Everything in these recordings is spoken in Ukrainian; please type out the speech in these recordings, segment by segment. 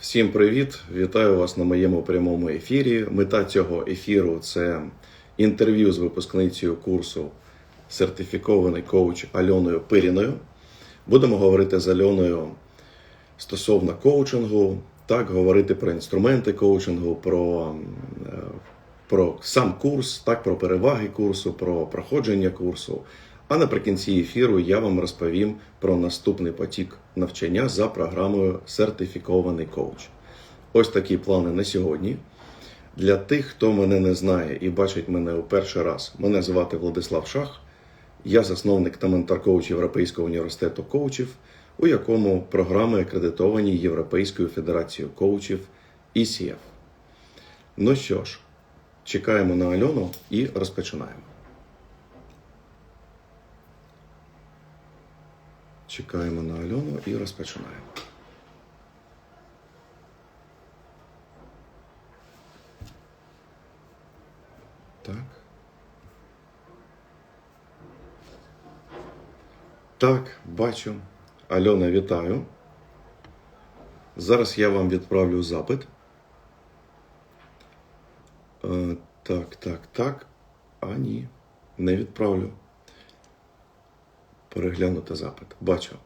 Всім привіт! Вітаю вас на моєму прямому ефірі. Мета цього ефіру це інтерв'ю з випускницею курсу сертифікований коуч Альоною Пиріною. Будемо говорити з Альоною стосовно коучингу, так говорити про інструменти коучингу, про, е, про сам курс, так про переваги курсу, про проходження курсу. А наприкінці ефіру я вам розповім про наступний потік навчання за програмою Сертифікований коуч. Ось такі плани на сьогодні. Для тих, хто мене не знає і бачить мене у перший раз, мене звати Владислав Шах. Я засновник та ментор коуч Європейського університету коучів, у якому програми акредитовані Європейською федерацією коучів ECF. Ну що ж, чекаємо на Альону і розпочинаємо. Чекаємо на Альону і розпочинаємо. Так. Так, бачу. Альона, вітаю. Зараз я вам відправлю запит. Е, так, так, так. А ні, не відправлю. Переглянути запит. Бачу.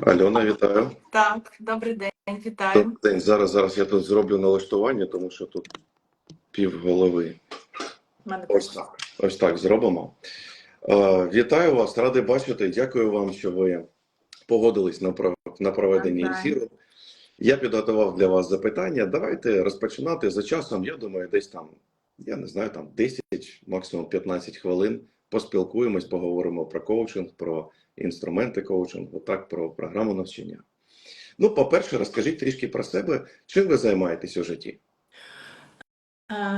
Альона, вітаю. Так, добрий день, вітаю. Добрий день. Зараз, зараз я тут зроблю налаштування, тому що тут пів голови. Мене Ось так. Ось так зробимо. Е, Вітаю вас, радий бачити. Дякую вам, що ви погодились на про- проведення ефіру. Я підготував для вас запитання. Давайте розпочинати за часом. Я думаю, десь там, я не знаю, там 10, максимум 15 хвилин. Поспілкуємось, поговоримо про коучинг, про інструменти коучингу, так, про програму навчання. Ну, по-перше, розкажіть трішки про себе, чим ви займаєтесь у житті.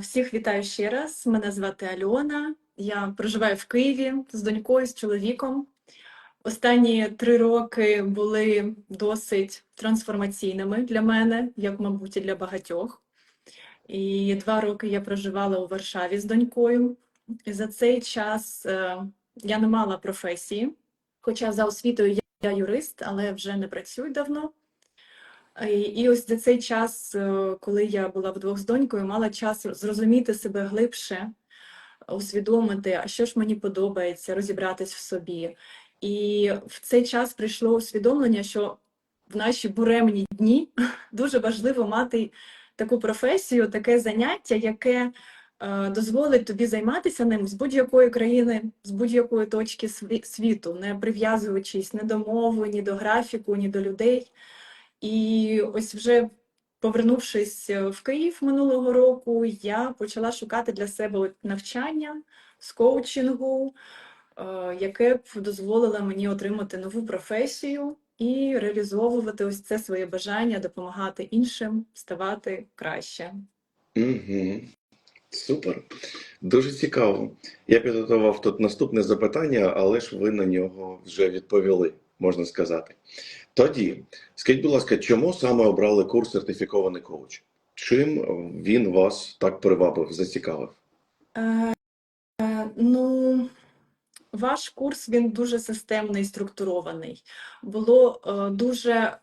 Всіх вітаю ще раз. Мене звати Альона. Я проживаю в Києві з донькою, з чоловіком. Останні три роки були досить трансформаційними для мене, як, мабуть, і для багатьох. І два роки я проживала у Варшаві з донькою. І за цей час е, я не мала професії, хоча за освітою я юрист, але вже не працюю давно. І, і ось за цей час, е, коли я була вдвох з донькою, мала час зрозуміти себе глибше, усвідомити, а що ж мені подобається, розібратись в собі. І в цей час прийшло усвідомлення, що в наші буремні дні дуже важливо мати таку професію, таке заняття, яке е, дозволить тобі займатися ним з будь-якої країни, з будь-якої точки світу, не прив'язуючись ні до мови, ні до графіку, ні до людей. І ось вже повернувшись е, в Київ минулого року, я почала шукати для себе навчання з коучингу, е, яке б дозволило мені отримати нову професію і реалізовувати ось це своє бажання допомагати іншим ставати краще. Угу. Супер. Дуже цікаво. Я підготував тут наступне запитання, але ж ви на нього вже відповіли, можна сказати. Тоді, скажіть, будь ласка, чому саме обрали курс сертифікований коуч? Чим він вас так привабив, зацікавив? Е, е, ну, ваш курс він дуже системний, структурований. Було е, дуже, е,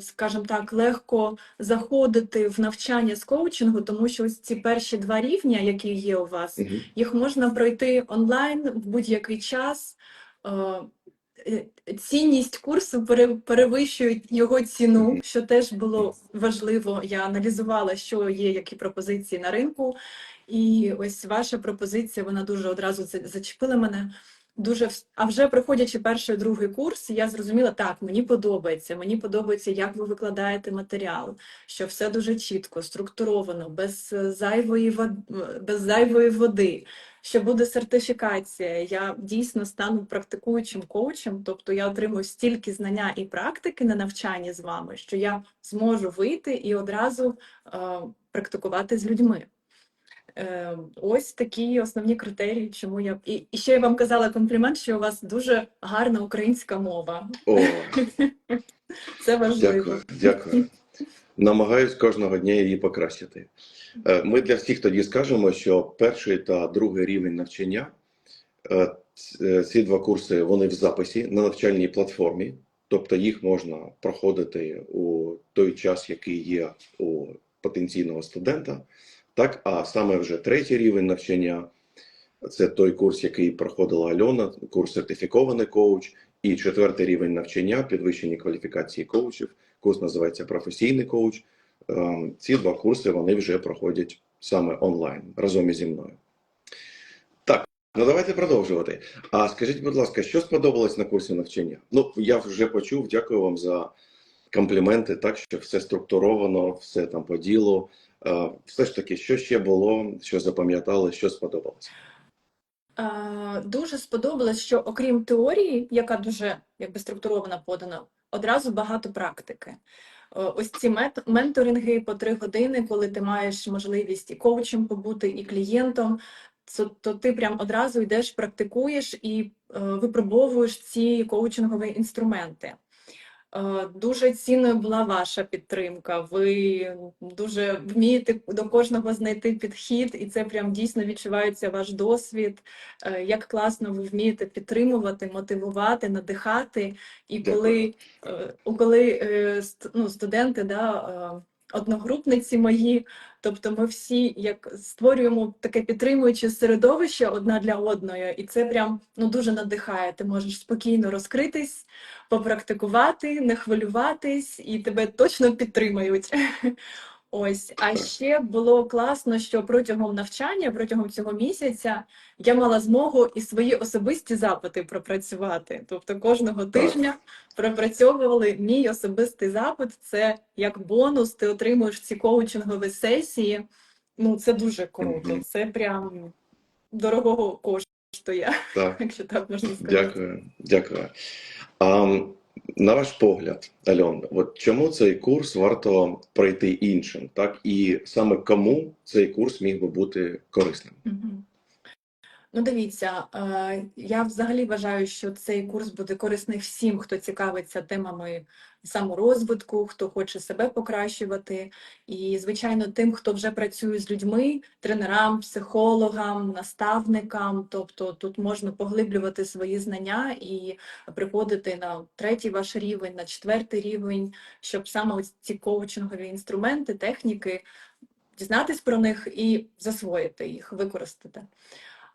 скажімо так, легко заходити в навчання з коучингу, тому що ось ці перші два рівня, які є у вас, їх можна пройти онлайн в будь-який час. Е, Цінність курсу пере- перевищує його ціну, що теж було важливо. Я аналізувала, що є, які пропозиції на ринку. І ось ваша пропозиція, вона дуже одразу зачепила мене. Дуже а вже проходячи перший другий курс, я зрозуміла, так, мені подобається. Мені подобається, як ви викладаєте матеріал, що все дуже чітко, структуровано, без е, зайвої без зайвої води. Що буде сертифікація, я дійсно стану практикуючим коучем, тобто я отримую стільки знання і практики на навчанні з вами, що я зможу вийти і одразу е, практикувати з людьми. Е, ось такі основні критерії, чому я і, і ще я вам казала комплімент, що у вас дуже гарна українська мова. О, Це важливо. дякую, дякую. Намагаюсь кожного дня її покращити. Е, Ми для всіх тоді скажемо, що перший та другий рівень навчання е, ці два курси вони в записі на навчальній платформі, тобто їх можна проходити у той час, який є у потенційного студента. Так, а саме вже третій рівень навчання це той курс, який проходила Альона, курс сертифікований коуч, і четвертий рівень навчання, підвищення кваліфікації коучів. Курс називається професійний коуч. Ем, Ці два курси вони вже проходять саме онлайн разом із мною. Так, ну давайте продовжувати. А скажіть, будь ласка, що сподобалось на курсі навчання? Ну, я вже почув, дякую вам за компліменти, так що все структуровано, все там по ділу. Е, Все ж таки, що ще було, що запам'ятали, що сподобалось? Е, Дуже сподобалось, що окрім теорії, яка дуже якби структурована подана, одразу багато практики. Е, Ось ці менторинги по три години, коли ти маєш можливість і коучем побути, і клієнтом, то, то ти прям одразу йдеш, практикуєш і е, випробовуєш ці коучингові інструменти. Е, Дуже цінною була ваша підтримка. Ви дуже вмієте до кожного знайти підхід, і це прям дійсно відчувається ваш досвід. е, Як класно ви вмієте підтримувати, мотивувати, надихати. І коли, е, коли ну, студенти, да, одногрупниці мої, тобто ми всі як створюємо таке підтримуюче середовище одна для одної, і це прям ну дуже надихає. Ти можеш спокійно розкритись, попрактикувати, не хвилюватись, і тебе точно підтримають. Ось, а ще було класно, що протягом навчання, протягом цього місяця, я мала змогу і свої особисті запити пропрацювати. Тобто кожного тижня пропрацьовували мій особистий запит. Це як бонус, ти отримуєш ці коучингові сесії. Ну, це дуже круто. Це прям дорогого коштує, якщо так можна сказати. Дякую, дякую. М, на ваш погляд, Альон, от чому цей курс варто пройти іншим, так? І саме кому цей курс міг би бути корисним? Мгм. Ну, дивіться, е, я взагалі вважаю, що цей курс буде корисний всім, хто цікавиться темами саморозвитку, хто хоче себе покращувати, і, звичайно, тим, хто вже працює з людьми, тренерам, психологам, наставникам. Тобто тут можна поглиблювати свої знання і приходити на третій ваш рівень, на четвертий рівень, щоб саме ось ці коучингові інструменти, техніки дізнатись про них і засвоїти їх, використати.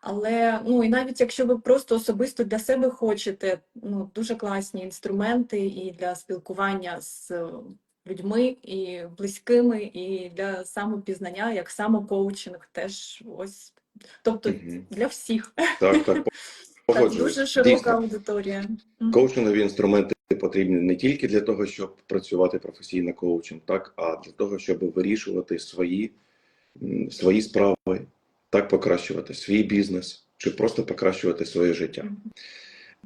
Але ну і навіть якщо ви просто особисто для себе хочете, ну дуже класні інструменти і для спілкування з е, людьми і близькими, і для самопізнання, як самокоучинг, теж ось. Тобто для всіх Так, так, так, дуже широка Дійсно, аудиторія. Коучингові інструменти потрібні не тільки для того, щоб працювати професійно коучем, так, а для того, щоб вирішувати свої, свої справи, так покращувати свій бізнес чи просто покращувати своє життя.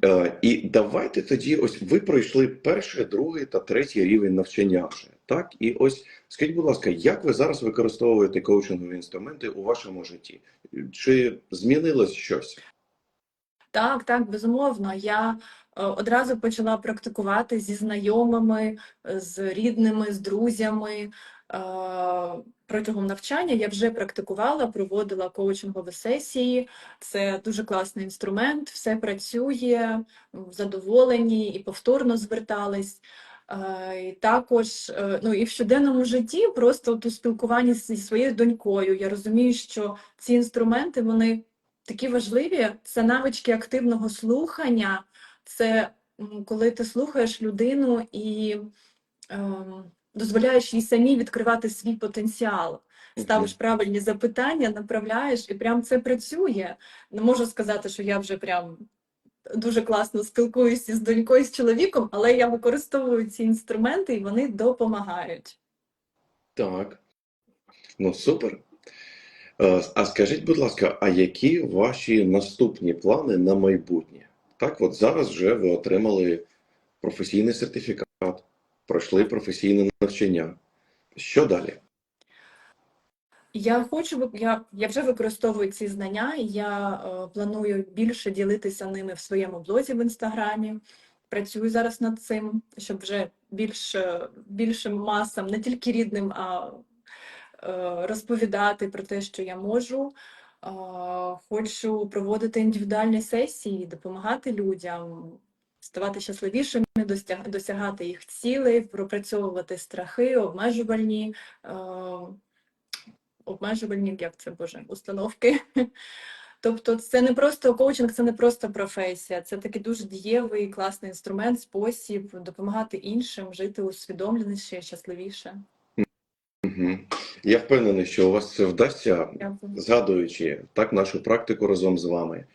Е, І давайте тоді, ось ви пройшли перший, другий та третій рівень навчання вже. Так, і ось скажіть, будь ласка, як ви зараз використовуєте коучингові інструменти у вашому житті? Чи змінилось щось? Так, так, безумовно. Я е, одразу почала практикувати зі знайомими, е, з рідними, з друзями. Протягом навчання я вже практикувала, проводила коучингові сесії. Це дуже класний інструмент, все працює, задоволені і повторно звертались. І також, е, ну і в щоденному житті, просто у спілкуванні зі своєю донькою, я розумію, що ці інструменти вони такі важливі. Це навички активного слухання, це коли ти слухаєш людину і ем, дозволяєш їй самі відкривати свій потенціал. Ставиш правильні запитання, направляєш, і прям це працює. Не можу сказати, що я вже прям дуже класно спілкуюся з донькою, з чоловіком, але я використовую ці інструменти і вони допомагають. Так. Ну, супер. Е, А скажіть, будь ласка, а які ваші наступні плани на майбутнє? Так, от зараз вже ви отримали професійний сертифікат, пройшли професійне навчання. Що далі? Я хочу, я, я вже використовую ці знання, я е, планую більше ділитися ними в своєму блозі в інстаграмі. працюю зараз над цим, щоб вже більш, е, більшим масам, не тільки рідним, а е, розповідати про те, що я можу. Е, Хочу проводити індивідуальні сесії, допомагати людям, ставати щасливішими, досягати їх цілей, пропрацьовувати страхи, обмежувальні, е, обмежувальні, як це боже, установки. Тобто, це не просто коучинг, це не просто професія, це такий дуже дієвий, класний інструмент, спосіб допомагати іншим жити усвідомленіше, щасливіше. Я впевнений, що у вас це вдасться, згадуючи так нашу практику разом з вами,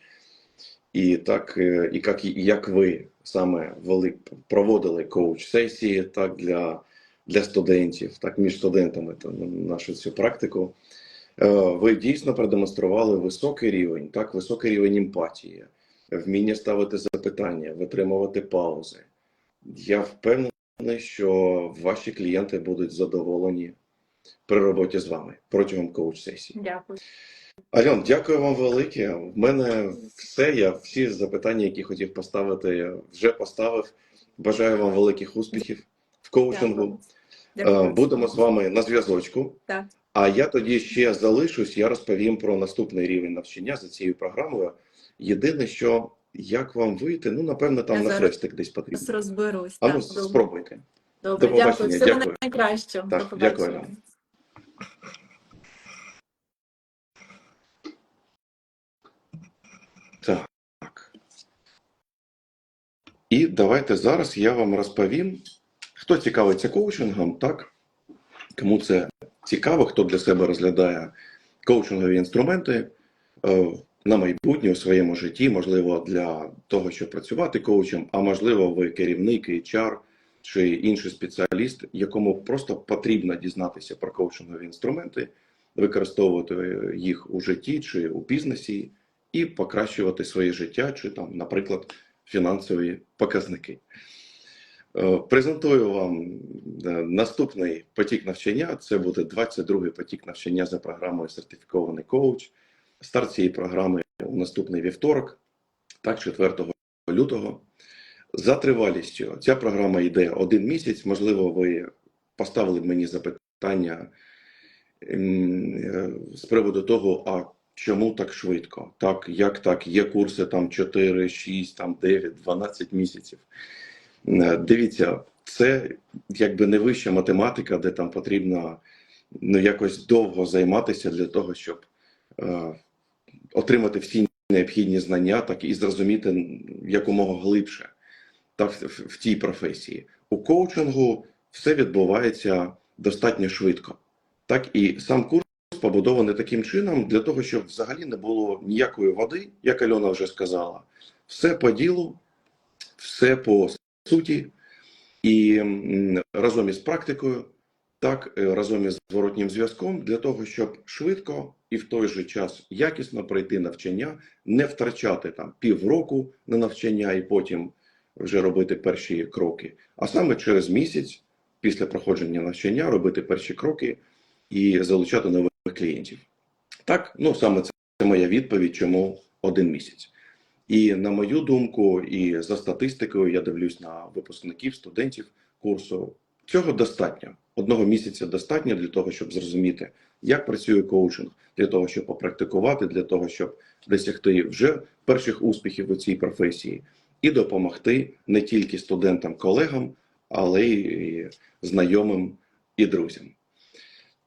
і так, е, і як, і як ви саме вели, проводили коуч-сесії так, для, для студентів, так, між студентами то, нашу цю практику. Е, Ви дійсно продемонстрували високий рівень, так, високий рівень емпатії, вміння ставити запитання, витримувати паузи. Я впевнений, що ваші клієнти будуть задоволені при роботі з вами протягом коуч-сесії. Дякую. Альон, дякую вам велике. В мене все. Я всі запитання, які хотів поставити, вже поставив. Бажаю вам великих успіхів в коучингу. Дякую. Е, Будемо з вами на зв'язочку. Так. А я тоді ще залишусь. Я розповім про наступний рівень навчання за цією програмою. Єдине, що як вам вийти, ну напевно, там Я на хрестик десь потрібно. Розберусь. А ну спробуйте. Добре, До дякую. побачення, Всього дякую. найкращого. Так, До дякую побачення. вам. Так. І давайте зараз я вам розповім, хто цікавиться коучингом, так? Кому це цікаво, хто для себе розглядає коучингові інструменти е, на майбутнє у своєму житті, можливо, для того, щоб працювати коучем, а можливо, ви керівник, HR чи інший спеціаліст, якому просто потрібно дізнатися про коучингові інструменти, використовувати їх у житті чи у бізнесі і покращувати своє життя, чи там, наприклад, фінансові показники. Е, Презентую вам е, наступний потік навчання. Це буде 22-й потік навчання за програмою сертифікований коуч. Старт цієї програми у наступний вівторок, так, 4 лютого. За тривалістю ця програма йде один місяць. Можливо, ви поставили мені запитання е, з приводу того, а чому так швидко? Так, як так? Є курси там 4, 6, там 9, 12 місяців. Е, Дивіться, це якби не вища математика, де там потрібно ну, якось довго займатися для того, щоб е, отримати всі необхідні знання, так і зрозуміти якомога глибше так, в, в тій професії. У коучингу все відбувається достатньо швидко. Так і сам курс побудований таким чином для того, щоб взагалі не було ніякої води, як Альона вже сказала. Все по ділу, все по суті, і разом із практикою, так, е, разом із зворотнім зв'язком, для того, щоб швидко і в той же час якісно пройти навчання, не втрачати там півроку на навчання і потім вже робити перші кроки, а саме через місяць після проходження навчання робити перші кроки і залучати нових клієнтів. Так, ну саме це моя відповідь, чому один місяць. І на мою думку, і за статистикою, я дивлюсь на випускників, студентів курсу. Цього достатньо. Одного місяця достатньо для того, щоб зрозуміти, як працює коучинг, для того, щоб попрактикувати, для того, щоб досягти вже перших успіхів у цій професії, і допомогти не тільки студентам, колегам, але й знайомим і друзям.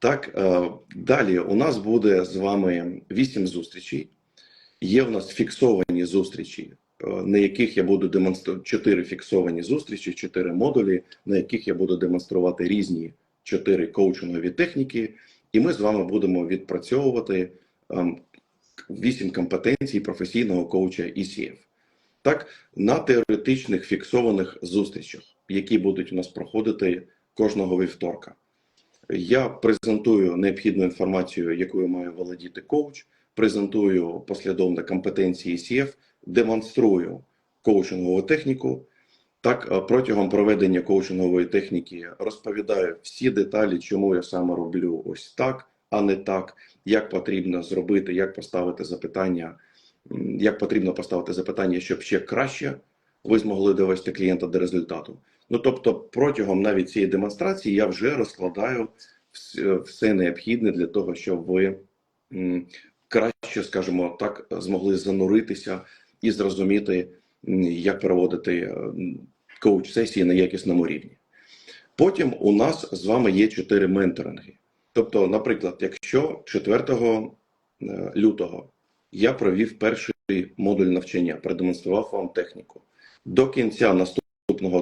Так, е, далі у нас буде з вами вісім зустрічей. Є в нас фіксовані зустрічі, е, на яких я буду демонструвати чотири фіксовані зустрічі, чотири модулі, на яких я буду демонструвати різні чотири коучингові техніки, і ми з вами будемо відпрацьовувати ем, вісім компетенцій професійного коуча ECF. Так, на теоретичних фіксованих зустрічах, які будуть у нас проходити кожного вівторка. Я презентую необхідну інформацію, якою має володіти коуч, презентую послідовно компетенції CF, демонструю коучингову техніку. Так, е, протягом проведення коучингової техніки розповідаю всі деталі, чому я саме роблю ось так, а не так, як потрібно зробити, як поставити запитання, як потрібно поставити запитання, щоб ще краще ви змогли довести клієнта до результату. Ну тобто, протягом навіть цієї демонстрації я вже розкладаю все необхідне для того, щоб ви краще, скажімо так, змогли зануритися і зрозуміти, як проводити коуч-сесії на якісному рівні. Потім у нас з вами є чотири менторинги. Тобто, наприклад, якщо 4 е, лютого я провів перший модуль навчання, продемонстрував вам техніку. До кінця наступного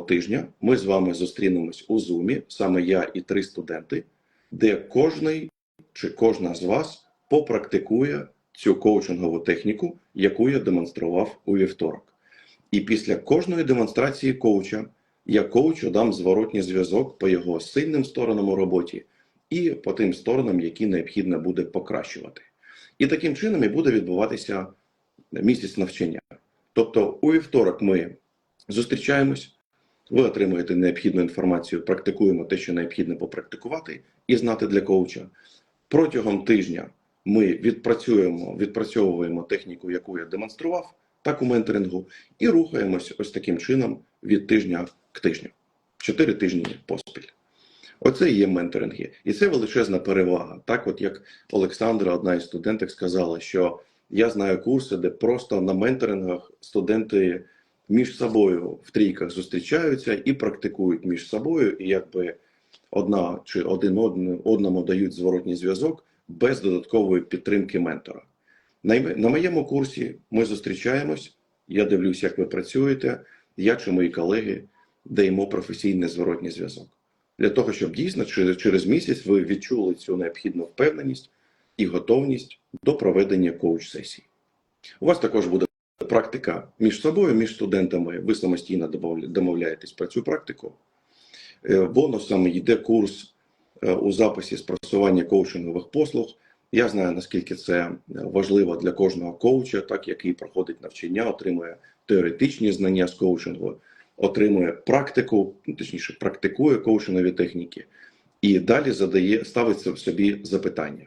тижня ми з вами зустрінемось у Zoom, саме я і три студенти, де кожний чи кожна з вас попрактикує цю коучингову техніку, яку я демонстрував у вівторок. І після кожної демонстрації коуча я коучу дам зворотній зв'язок по його сильним сторонам у роботі і по тим сторонам, які необхідно буде покращувати. І таким чином і буде відбуватися місяць навчання. Тобто, у вівторок ми зустрічаємось, ви отримуєте необхідну інформацію, практикуємо те, що необхідно попрактикувати і знати для коуча. Протягом тижня ми відпрацюємо, відпрацьовуємо техніку, яку я демонстрував, так у менторингу, і рухаємось ось таким чином від тижня к тижню. Чотири тижні поспіль. Оце і є менторинги. І це величезна перевага. Так, от як Олександра, одна із студенток, сказала, що я знаю курси, де просто на менторингах студенти між собою в трійках зустрічаються і практикують між собою, і якби одна чи один одному дають зворотній зв'язок без додаткової підтримки ментора. На, моєму курсі ми зустрічаємось, я дивлюсь, як ви працюєте, я чи мої колеги даємо професійний зворотній зв'язок. Для того, щоб дійсно через, місяць ви відчули цю необхідну впевненість і готовність до проведення коуч-сесій. У вас також буде практика між собою, між студентами. Ви самостійно домовляєтесь про цю практику. Е, Бонусом йде курс е, у записі спростування коучингових послуг. Я знаю, наскільки це е, важливо для кожного коуча, так який проходить навчання, отримує теоретичні знання з коучингу, отримує практику, ну, точніше, практикує коучингові техніки, і далі задає, ставить собі запитання: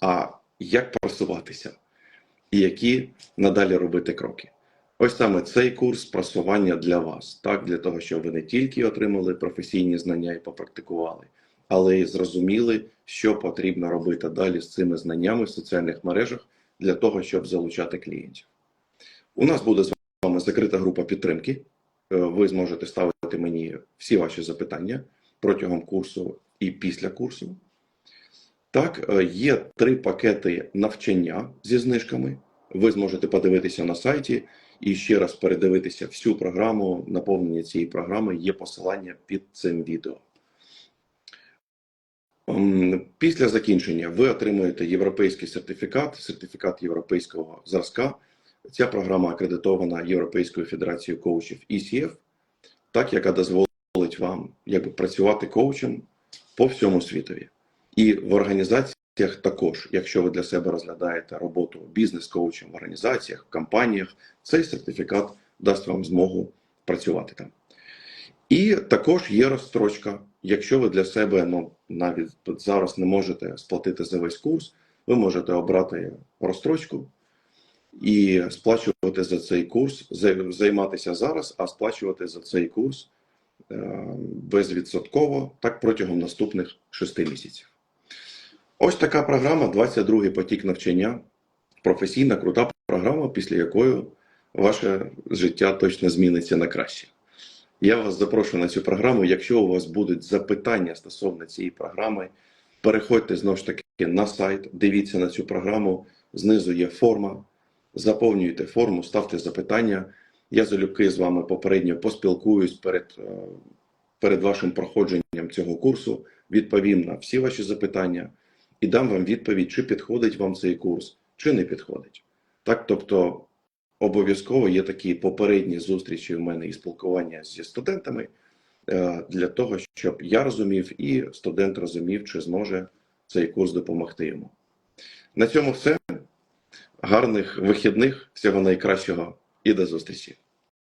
а як просуватися? І які надалі робити кроки? Ось саме цей курс просування для вас, так для того, щоб ви не тільки отримали професійні знання і попрактикували, але й зрозуміли, що потрібно робити далі з цими знаннями в соціальних мережах для того, щоб залучати клієнтів. У нас буде з вами закрита група підтримки. Е, Ви зможете ставити мені всі ваші запитання протягом курсу і після курсу. Так, е, є три пакети навчання зі знижками. Ви зможете подивитися на сайті і ще раз передивитися всю програму. Наповнення цієї програми є посилання під цим відео. Ем, Після закінчення ви отримуєте європейський сертифікат, сертифікат європейського зразка. Ця програма акредитована Європейською федерацією коучів ECF, так яка дозволить вам якби, працювати коучем по всьому світові. І в організаціях також, якщо ви для себе розглядаєте роботу бізнес-коучем в організаціях, в компаніях, цей сертифікат дасть вам змогу працювати там. І також є розстрочка. Якщо ви для себе ну, навіть зараз не можете сплатити за весь курс, ви можете обрати розстрочку і сплачувати за цей курс, займатися зараз, а сплачувати за цей курс е, безвідсотково, так протягом наступних шести місяців. Ось така програма, 22-й потік навчання, професійна, крута програма, після якої ваше життя точно зміниться на краще. Я вас запрошую на цю програму. Якщо у вас будуть запитання стосовно цієї програми, переходьте знову ж таки на сайт, дивіться на цю програму. Знизу є форма. Заповнюйте форму, ставте запитання. Я залюбки з вами попередньо поспілкуюсь перед, е, перед вашим проходженням цього курсу, відповім на всі ваші запитання і дам вам відповідь, чи підходить вам цей курс, чи не підходить. Так, тобто обов'язково є такі попередні зустрічі у мене і спілкування зі студентами е, для того, щоб я розумів і студент розумів, чи зможе цей курс допомогти йому. На цьому все. Гарних вихідних, всього найкращого і до зустрічі.